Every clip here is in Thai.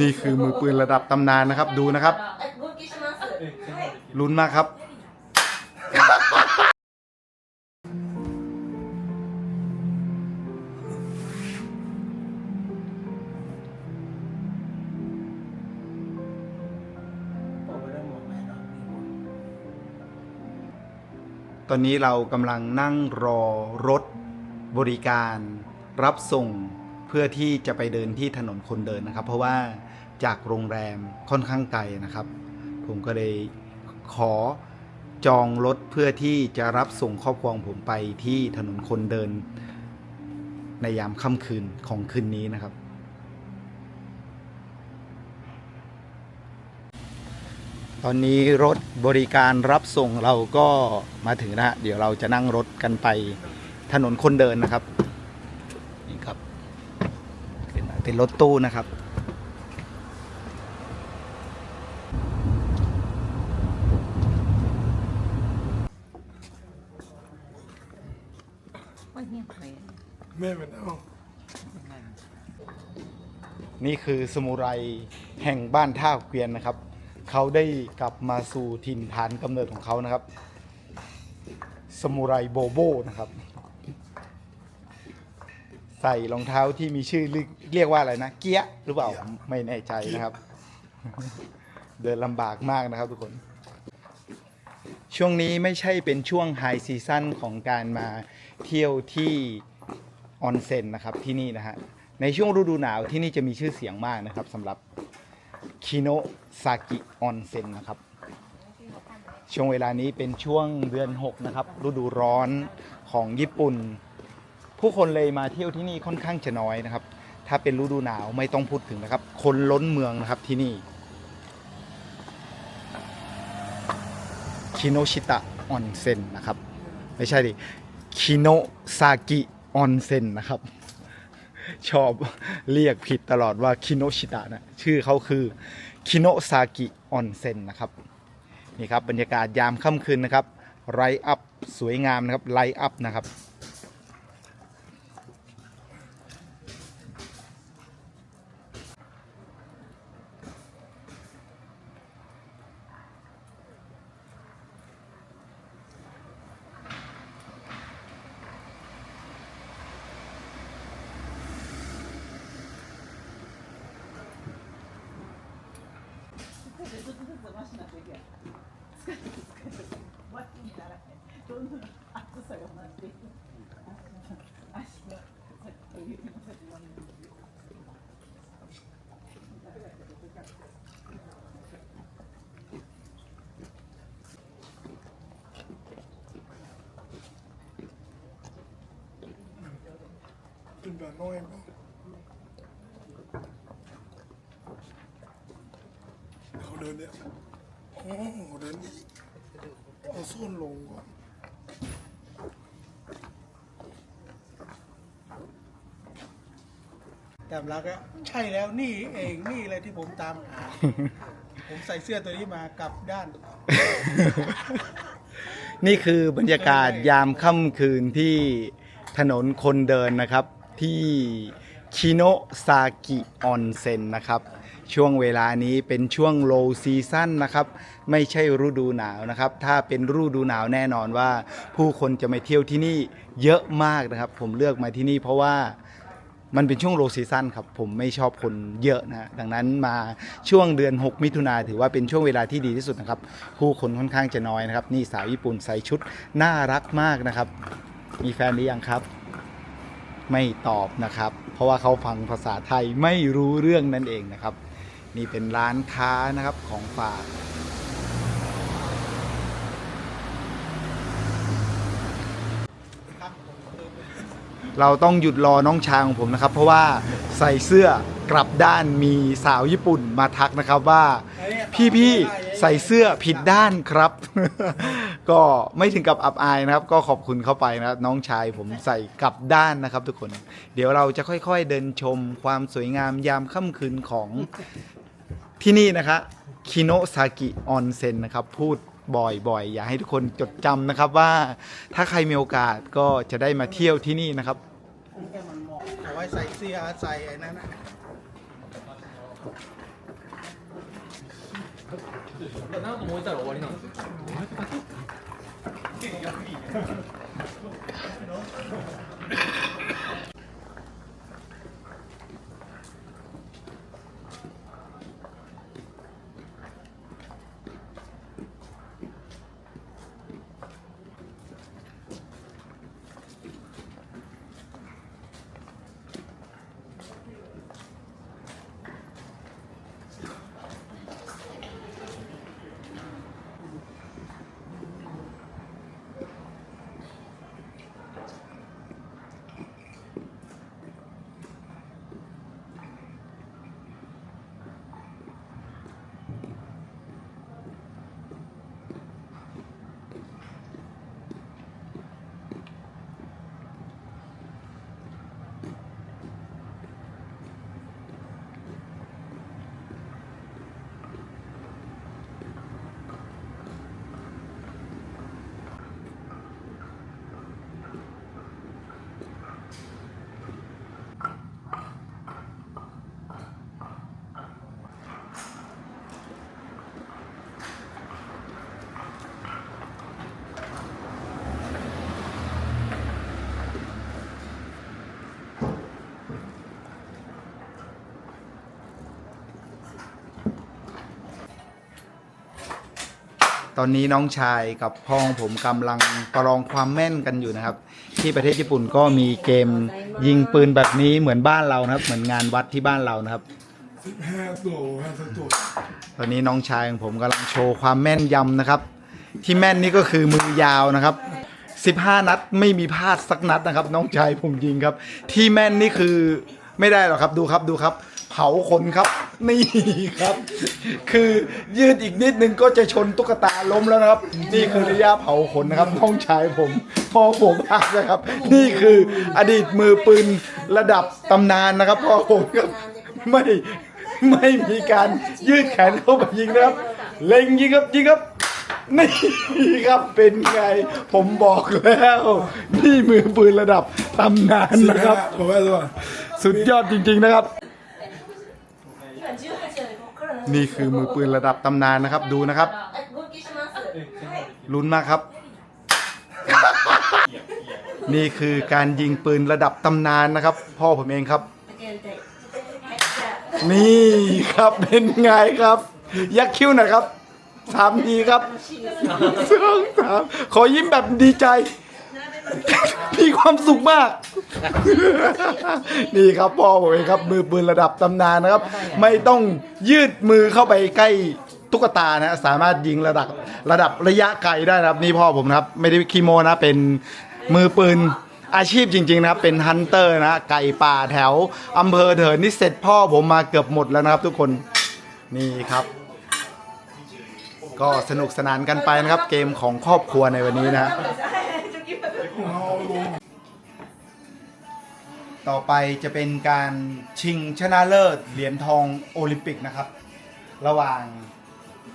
นี่คือมือปืนระดับตำนานนะครับ ดูนะครับ ลุ้นมากครับ ตอนนี้เรากำลังนั่งรอรถบริการรับส่ง เพื่อที่จะไปเดินที่ถนนคนเดินนะครับ เพราะว่าจากโรงแรมค่อนข้างไกลนะครับ ผมก็เลยขอจองรถเพื่อที่จะรับส่งครอบครัวของผมไปที่ถนนคนเดิน ในยามค่ำคืนของคืนนี้นะครับ ตอนนี้รถบริการรับส่งเราก็มาถึงนะฮะเดี๋ยวเราจะนั่งรถกันไปถนนคนเดินนะครับ นี่ครับ เป็นเป็นรถตู้นะครับ แม่เป็นเอานี่คือสมุไรแห่งบ้านท่าเกวียนนะครับ เขาได้กลับมาสู่ถิ่นฐานกำเนิดของเขานะครับ สมุไรโบโบนะครับ ใส่รองเท้าที่มีชื่อเรียกเรียกว่าอะไรนะ เกียะหรือเปล่าไม่แน่ใจนะครับ เดินลำบากมากนะครับทุกคน ช่วงนี้ไม่ใช่เป็นช่วงไฮซีซั่นของการมาเที่ยวที่ออนเซ็นนะครับที่นี่นะฮะในช่วงฤดูหนาวที่นี่จะมีชื่อเสียงมากนะครับสำหรับคิโนซากิออนเซ็นนะครับ ช่วงเวลานี้เป็นช่วงเดือน 6 นะครับ ฤดูร้อนของญี่ปุ่น ผู้คนเลยมาเที่ยวที่นี่ค่อนข้างจะน้อยนะครับ ถ้าเป็นฤดูหนาวไม่ต้องพูดถึงนะครับ คนล้นเมืองนะครับที่นี่คิโนชิตะออนเซ็นนะครับ ไม่ใช่ดิคิโนซากิออนเซ็นนะครับ ชอบเรียกผิดตลอดว่าคิโนชิตะนะชื่อเขาคือคิโนซากิออนเซ็นนะครับนี่ครับบรรยากาศยามค่ำคืนนะครับไลท์อัพสวยงามนะครับไลท์อัพนะครับ เป็นแบบน้อยเนาะเขาเดินเนี่ยโอ้ เดินอีกเอาส้นลงก่อนแต่รักอะใช่แล้วนี่เองนี่เลยที่ผมตามหา ผมใส่เสื้อตัวนี้มากลับด้าน นี่คือบรรยากาศยามค่ำคืนที่ถนนคนเดินนะครับ ที่คิโนซากิออนเซ็นนะครับ ช่วงเวลานี้เป็นช่วงโลซีซั่นนะครับ ไม่ใช่ฤดูหนาวนะครับ ถ้าเป็นฤดูหนาวแน่นอนว่า ผู้คนจะมาเที่ยวที่นี่เยอะมากนะครับ ผมเลือกมาที่นี่เพราะว่ามันเป็นช่วงโลซีซั่นครับ ผมไม่ชอบคนเยอะนะดังนั้นมาช่วงเดือน 6 มิถุนาถือว่าเป็นช่วงเวลาที่ดีที่สุดนะครับ ผู้คนค่อนข้างจะน้อยนะครับ นี่สาวญี่ปุ่นใส่ชุดน่ารักมากนะครับ มีแฟนหรือยังครับ ไม่ตอบนะครับ เพราะว่าเขาฟังภาษาไทยไม่รู้เรื่องนั่นเองนะครับ นี่เป็นร้านค้านะครับของฝากเราต้องหยุดรอน้องชายของผมนะครับ เพราะว่าใส่เสื้อกลับด้านมีสาวญี่ปุ่นมาทักนะครับว่า พี่พี่ๆใส่เสื้อผิดด้านครับ ก็ไม่ถึงกับอับอายนะครับ ก็ขอบคุณเข้าไปนะครับน้องชายผมใส่กลับด้านนะครับ ทุกคน เดี๋ยวเราจะค่อย ๆ เดินชมความสวยงามยามค่ำคืนของ ที่นี่นะคะคิโนซากิออนเซ็นนะครับ พูดบ่อยๆ อยากให้ทุกคนจดจำนะครับว่าถ้าใครมีโอกาสก็จะได้มาเที่ยวที่นี่นะครับ เอาไว้ใส่เสื้อใส่ไอ้นั่นนะ なんか燃えたら終わりなんですよ ตอนนี้น้องชายกับพ่อของผมกำลังประลองความแม่นกันอยู่นะครับ ที่ประเทศญี่ปุ่นก็มีเกมยิงปืนแบบนี้เหมือนบ้านเรานะครับ เหมือนงานวัดที่บ้านเรานะครับห้าตัวห้าตัว ตอนนี้น้องชายของผมกำลังโชว์ความแม่นยำนะครับ ที่แม่นนี่ก็คือมือยาวนะครับ 15 นัดไม่มีพลาดสักนัดนะครับ น้องชายผมยิงครับ ที่แม่นนี่คือไม่ได้หรอกครับดูครับดูครับ เผาคนครับ นี่ครับ คือยืดอีกนิดนึงก็จะชนตุ๊กตาล้มแล้วนะครับ นี่คือระยะเผาขนนะครับน้องชายผมพ่อผมมากนะครับ นี่คืออดีตมือปืนระดับตำนานนะครับพ่อผมครับไม่ไม่มีการยืดแขนเข้าไปยิงนะครับ เล็งยิงครับยิงครับนี่ครับเป็นไง ผมบอกแล้ว นี่มือปืนระดับตำนานนะครับผมว่าตัวสุดยอดจริง ๆนะครับ นี่คือมือปืนระดับตำนานนะครับ ดูนะครับ ลุ้นมากครับ นี่คือการยิงปืนระดับตำนานนะครับ พ่อผมเองครับ นี่ครับเป็นไงครับ ยักคิ้วนะครับสามดีครับสองสามขอยิ้มแบบดีใจ มีความสุขมาก นี่ครับพ่อผมเองครับ มือปืนระดับตำนานนะครับ ไม่ต้องยืดมือเข้าไปใกล้ตุ๊กตานะสามารถยิงระดับระดับระยะไกลได้นะครับ นี่พ่อผมนะครับ ไม่ได้คีโมนะเป็นมือปืนอาชีพจริง ๆ นะครับ เป็นฮันเตอร์นะไก่ป่าแถวอำเภอเถินนี่เสร็จพ่อผมมาเกือบหมดแล้วนะครับ ทุกคนนี่ครับ ก็สนุกสนานกันไปนะครับ เกมของครอบครัวในวันนี้นะ ต่อไปจะเป็นการชิงชนะเลิศเหรียญทองโอลิมปิกนะครับ ระหว่าง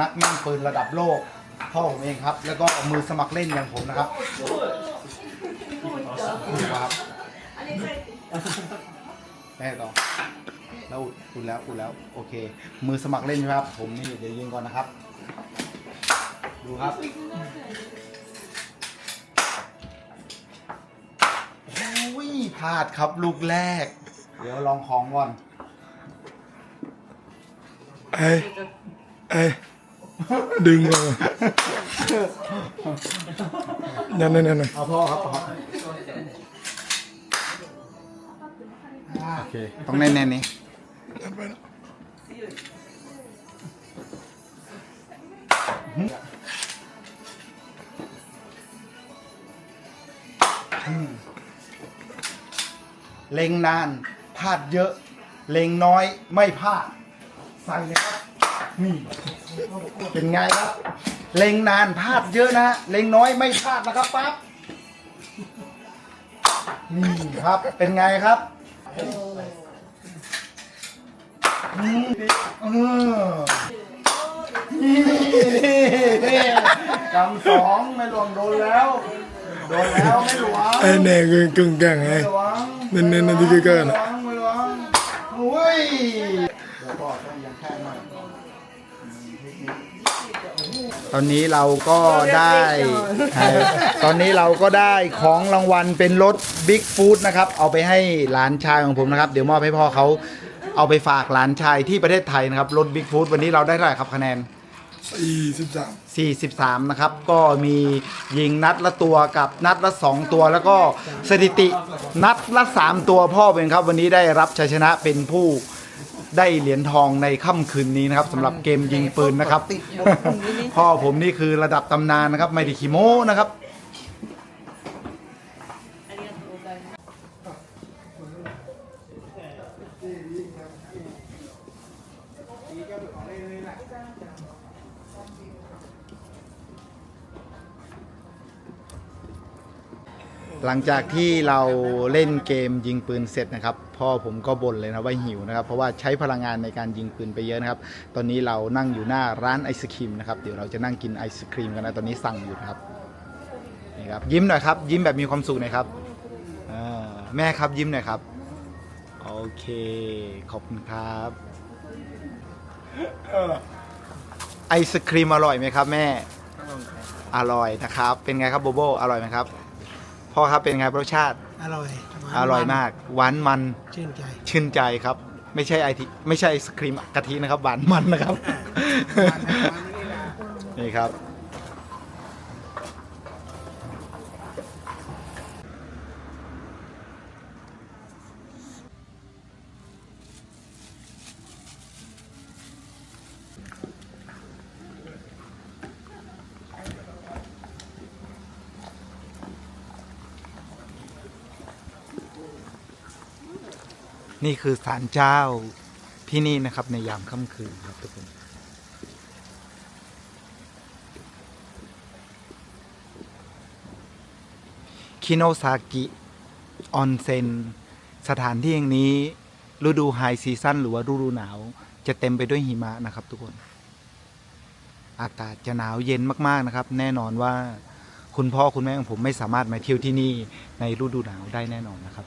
นักแม่นปืนระดับโลกพ่อผมเองครับ แล้วก็มือสมัครเล่นอย่างผมนะครับดูครับแม่ต่อแล้วอุ่นแล้วอุ่นแล้วโอเค มือสมัครเล่นใช่ไหมครับ ผมนี่เดี๋ยวยิงก่อนนะครับ ดูครับ พลาดครับลูกแรก เดี๋ยวลองของก่อนไอ้ไอ้ดึงมานั่นนั่นนั่นเอาพ่อครับพ่อโอเค ต้องแน่นๆนี้ เล็งนานพลาดเยอะ เล็งน้อยไม่พลาดใส่เลยครับนี่เป็นไงครับ เล็งนานพลาดเยอะนะ เล็งน้อยไม่พลาดนะครับปั๊บนี่ครับเป็นไงครับอืมเออนี่กำสองไม่หลวงโดนแล้ว โดนแล้วไม่หลวงไอ้แน่กึ่งกึ่งกลางไอ้ไม่หลวง นั่นนั่นนั่นที่ใกล้ๆน่ะไม่หลวงไม่หลวงอุ้ยพ่อต้องยังแค่มากตอนนี้เราก็ได้เอ่อตอนนี้เราก็ได้ของรางวัลเป็นรถบิ๊กฟู้ดนะครับ เอาไปให้หลานชายของผมนะครับ เดี๋ยวมอบให้พ่อเขาเอาไปฝากหลานชายที่ประเทศไทยนะครับ รถบิ๊กฟู้ดวันนี้เราได้เท่าไหร่ครับคะแนน 43 นะครับ ก็มียิงนัดละตัวกับนัดละ 2 ตัว แล้วก็สถิตินัดละ 3 ตัวพ่อเป็นครับ วันนี้ได้รับชัยชนะเป็นผู้ได้เหรียญทองในค่ำคืนนี้นะครับสำหรับเกมยิงปืนนะครับ พ่อผมนี่คือระดับตำนานนะครับ ไม่ได้ขี้โม้นะครับ หลังจากที่เราเล่นเกมยิงปืนเสร็จนะครับ พ่อผมก็บ่นเลยนะว่าหิวนะครับ เพราะว่าใช้พลังงานในการยิงปืนไปเยอะนะครับ ตอนนี้เรานั่งอยู่หน้าร้านไอศครีมนะครับเดี๋ยวเราจะนั่งกินไอศครีมกันนะตอนนี้สั่งอยู่นะครับนี่ครับยิ้มหน่อยครับ ยิ้มแบบมีความสุขหน่อยครับอ่าแม่ครับยิ้มหน่อยครับโอเคขอบคุณครับไอศครีมอร่อยไหมครับ แม่อร่อยนะครับ เป็นไงครับโบโบอร่อยไหมครับ พ่อครับเป็นไงรสชาติอร่อยอร่อยมากหวานมันชื่นใจ ชื่นใจครับ ไม่ใช่ไอทีไม่ใช่ไอศครีมกะทินะครับหวานมันนะครับ นี่ครับ นี่คือศาลเจ้าที่นี่นะครับในยามค่ำคืนครับทุกคนคิโนซากิออนเซ็นสถานที่แห่งนี้ฤดูไฮซีซั่นหรือว่าฤดูหนาว จะเต็มไปด้วยหิมะนะครับ ทุกคน อากาศจะหนาวเย็นมากๆนะครับ แน่นอนว่าคุณพ่อคุณแม่ของผมไม่สามารถมาเที่ยวที่นี่ในฤดูหนาวได้แน่นอนนะครับ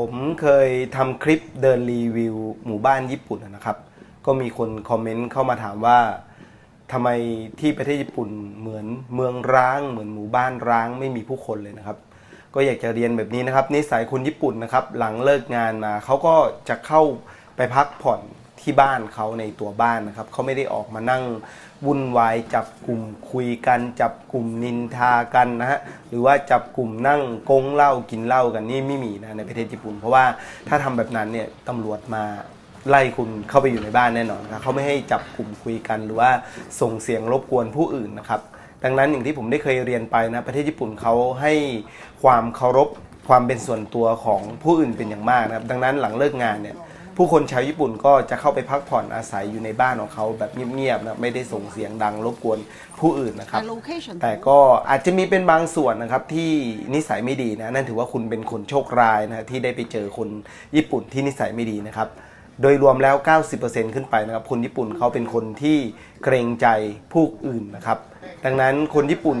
ผมเคยทำคลิปเดินรีวิวหมู่บ้านญี่ปุ่นนะครับ ก็มีคนคอมเมนต์เข้ามาถามว่าทำไมที่ประเทศญี่ปุ่นเหมือนเมืองร้าง เหมือนหมู่บ้านร้างไม่มีผู้คนเลยนะครับ ก็อยากจะเรียนแบบนี้นะครับนิสัยคนญี่ปุ่นนะครับ หลังเลิกงานมาเขาก็จะเข้าไปพักผ่อน ที่บ้านเขาในตัวบ้านนะครับเขาไม่ได้ออกมานั่งวุ่นวายจับกลุ่มคุยกัน จับกลุ่มนินทากันนะฮะหรือว่าจับกลุ่มนั่งกงเหล้ากินเหล้ากันนี่ไม่มีนะในประเทศญี่ปุ่น เพราะว่าถ้าทำแบบนั้นเนี่ยตำรวจมาไล่คุณเข้าไปอยู่ในบ้านแน่นอนครับเขาไม่ให้จับกลุ่มคุยกัน หรือว่าส่งเสียงรบกวนผู้อื่นนะครับดังนั้นอย่างที่ผมได้เคยเรียนไปนะประเทศญี่ปุ่นเขาให้ความเคารพความเป็นส่วนตัวของผู้อื่นเป็นอย่างมากนะครับ ดังนั้นหลังเลิกงานเนี่ย ผู้คนชาวญี่ปุ่นก็จะเข้าไปพักผ่อนอาศัยอยู่ในบ้านของเขาแบบเงียบๆนะไม่ได้ส่งเสียงดังรบกวนผู้อื่นนะครับ แต่ก็อาจจะมีเป็นบางส่วนนะครับที่นิสัยไม่ดีนะนั่นถือว่าคุณเป็นคนโชคร้ายนะที่ได้ไปเจอคนญี่ปุ่นที่นิสัยไม่ดีนะครับโดยรวมแล้ว 90%ขึ้นไปนะครับ คนญี่ปุ่นเขาเป็นคนที่เกรงใจผู้อื่นนะครับ ดังนั้นคนญี่ปุ่น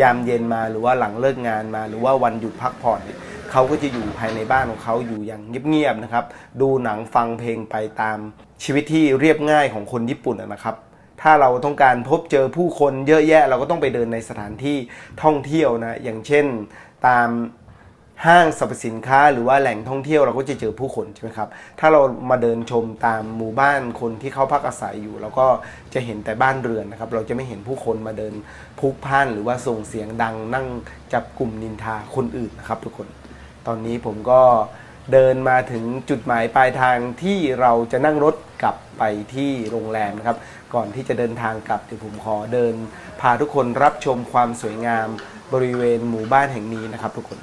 ยามเย็นมาหรือว่าหลังเลิกงานมา หรือว่าวันหยุดพักผ่อน เขาก็จะอยู่ภายในบ้านของเขาอยู่อย่างเงียบๆนะครับ ดูหนังฟังเพลงไปตามชีวิตที่เรียบง่ายของคนญี่ปุ่นนะครับ ถ้าเราต้องการพบเจอผู้คนเยอะแยะเราก็ต้องไปเดินในสถานที่ท่องเที่ยวนะอย่างเช่นตามห้างสรรพสินค้าหรือว่าแหล่งท่องเที่ยวเราก็จะเจอผู้คนใช่ไหมครับ ถ้าเรามาเดินชมตามหมู่บ้านคนที่เขาพักอาศัยอยู่เราก็จะเห็นแต่บ้านเรือนนะครับ เราจะไม่เห็นผู้คนมาเดินพลุกพ่านหรือว่าส่งเสียงดังนั่งจับกลุ่มนินทาคนอื่นนะครับทุกคน ตอนนี้ผมก็เดินมาถึงจุดหมายปลายทางที่เราจะนั่งรถกลับไปที่โรงแรมนะครับ ก่อนที่จะเดินทางกลับเดี๋ยวผมขอเดิน พาทุกคนรับชมความสวยงามบริเวณหมู่บ้านแห่งนี้นะครับทุกคน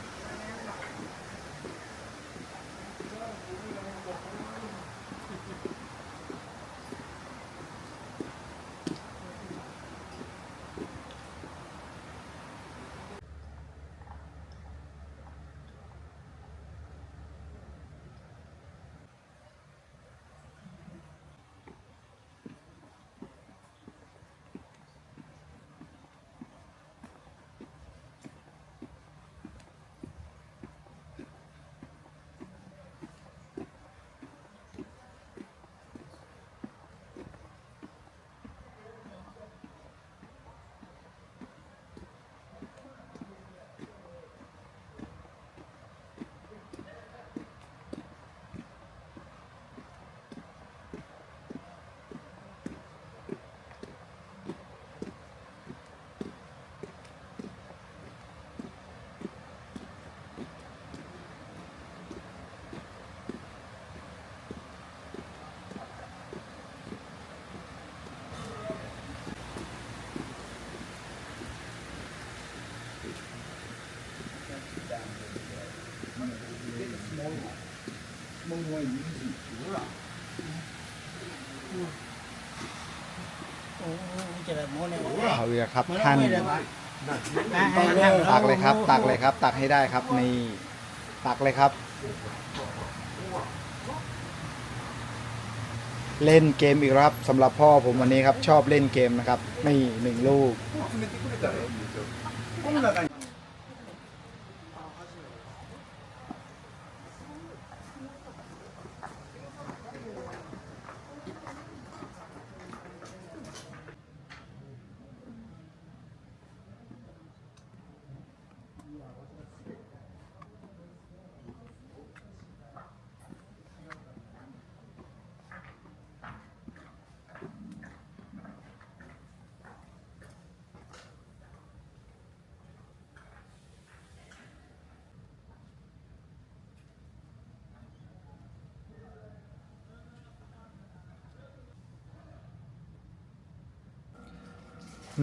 โอ้จะได้โม้เนี่ยเอาเลยครับท่านไม่ได้มาตักเลยครับ ตักเลยครับ ตักให้ได้ครับนี่ตักเลยครับ เล่นเกมอีกแล้วครับสำหรับพ่อผมวันนี้ครับชอบเล่นเกมนะครับนี่หนึ่งลูก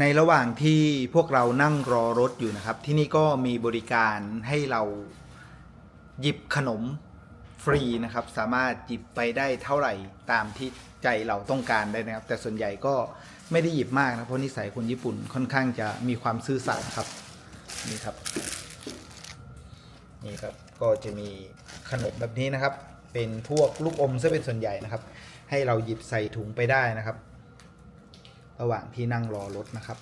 ในระหว่างที่พวกเรานั่งรอรถอยู่นะครับ ที่นี่ก็มีบริการให้เราหยิบขนมฟรีนะครับ สามารถหยิบไปได้เท่าไหร่ตามที่ใจเราต้องการได้นะครับ แต่ส่วนใหญ่ก็ไม่ได้หยิบมากนะเพราะนิสัยคนญี่ปุ่นค่อนข้างจะมีความซื่อสัตย์ครับนี่ครับนี่ครับก็จะมีขนมแบบนี้นะครับ เป็นพวกลูกอมซะเป็นส่วนใหญ่นะครับ ให้เราหยิบใส่ถุงไปได้นะครับ ระหว่างที่นั่งรอรถนะครับ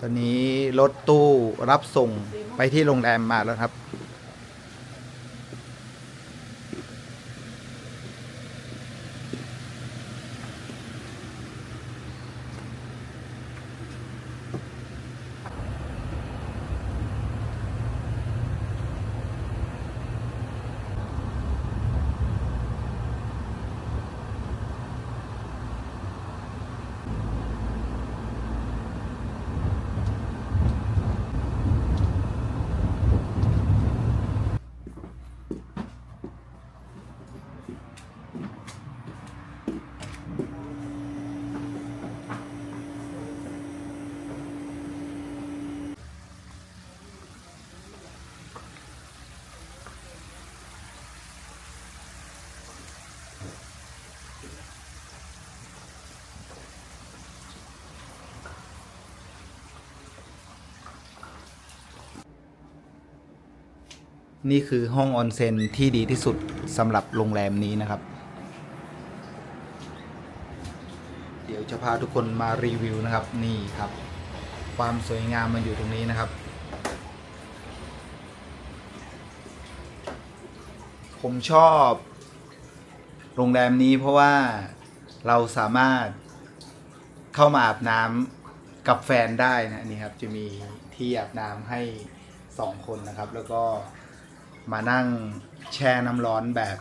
ตอนนี้รถตู้รับส่งไปที่โรงแรมมาแล้วครับ นี่คือห้องออนเซ็นที่ดีที่สุดสำหรับโรงแรมนี้นะครับ เดี๋ยวจะพาทุกคนมารีวิวนะครับนี่ครับ ความสวยงามมันอยู่ตรงนี้นะครับ ผมชอบโรงแรมนี้เพราะว่าเราสามารถเข้ามาอาบน้ำกับแฟนได้นะนี่ครับจะมีที่อาบน้ำให้สองคนนะครับ แล้วก็ มานั่งแช่น้ำร้อนแบบ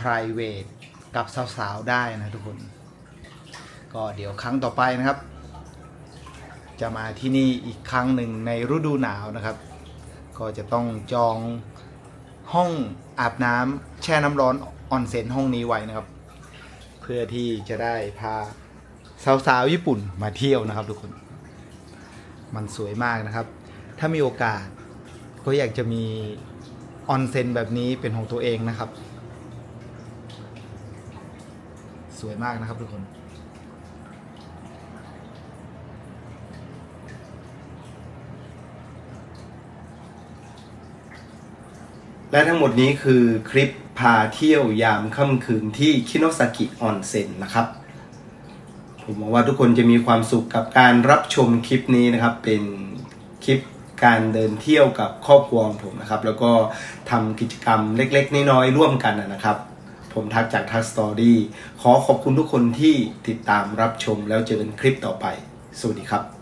p r i v a t กับสาวๆได้นะทุกคน ก็เดี๋ยวครั้งต่อไปนะครับ จะมาที่นี่อีกครั้งหนึ่งในฤดูหนาวนะครับ ก็จะต้องจองห้องอาบน้ำแช่น้ำร้อนออนเซ็นห้องนี้ไว้นะครับ เพื่อที่จะได้พาสาวๆญี่ปุ่นมาเที่ยวนะครับทุกคน มันสวยมากนะครับ ถ้ามีโอกาสก็อยากจะมี ออนเซ็นแบบนี้เป็นของตัวเองนะครับ สวยมากนะครับทุกคน และทั้งหมดนี้คือคลิปพาเที่ยวยามค่ำคืนที่คิโนซากิออนเซ็นนะครับ ผมหวังว่าทุกคนจะมีความสุขกับการรับชมคลิปนี้นะครับ เป็นคลิป การเดินเที่ยวกับครอบครัวของผมนะครับ แล้วก็ทำกิจกรรมเล็กๆ น้อยๆร่วมกันนะครับ ผมทักจากทักสตอรี่ขอขอบคุณทุกคนที่ติดตามรับชมแล้วเจอกันคลิปต่อไป สวัสดีครับ